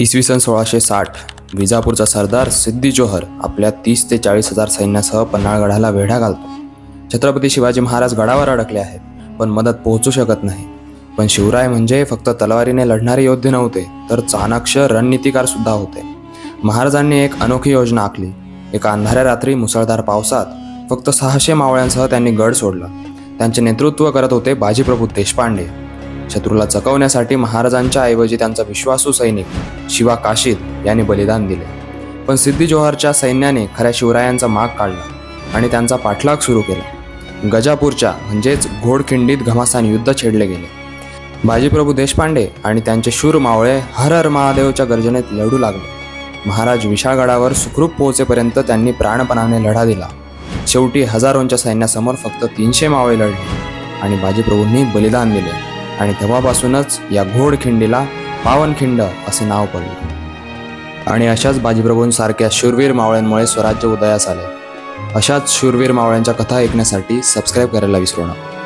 इसवी सन सोळाशे साठ विजापूरचा सरदार सिद्धी जोहर आपल्या तीस ते चाळीस हजार सैन्यासह पन्हाळगडाला वेढा घालतो. छत्रपती शिवाजी महाराज गडावर अडकले आहेत पण मदत पोहोचू शकत नाही. पण शिवराय म्हणजे फक्त तलवारीने लढणारे योद्धे नव्हते तर चाणाक्ष रणनीतिकार सुद्धा होते. महाराजांनी एक अनोखी योजना आखली. एका अंधाऱ्या रात्री मुसळधार पावसात फक्त सहाशे मावळ्यांसह त्यांनी गड सोडला. त्यांचे नेतृत्व करत होते बाजीप्रभू देशपांडे. शत्रूला चकवण्यासाठी महाराजांच्या ऐवजी त्यांचा विश्वासू सैनिक शिवा काशीद यांनी बलिदान दिले. पण सिद्धी जोहरच्या सैन्याने खऱ्या शिवरायांचा माग काढला आणि त्यांचा पाठलाग सुरू केला. गजापूरच्या म्हणजेच घोडखिंडीत घमासान युद्ध छेडले गेले. बाजीप्रभू देशपांडे आणि त्यांचे शूर मावळे हर हर महादेवच्या गर्जनेत लढू लागले. महाराज विशाळगडावर सुखरूप पोहोचेपर्यंत त्यांनी प्राणपणाने लढा दिला. शेवटी हजारोंच्या सैन्यासमोर फक्त तीनशे मावळे लढले आणि बाजीप्रभूंनी बलिदान दिले. आणि तेव्हापासूनच या घोडखिंडीला पावनखिंड असे नाव पडले. आणि अशाच बाजीप्रभूंसारख्या शूरवीर मावळ्यांमुळे स्वराज्य उदयास आले. अशाच शूरवीर मावळ्यांच्या कथा ऐकण्यासाठी सबस्क्राईब करायला विसरू नका.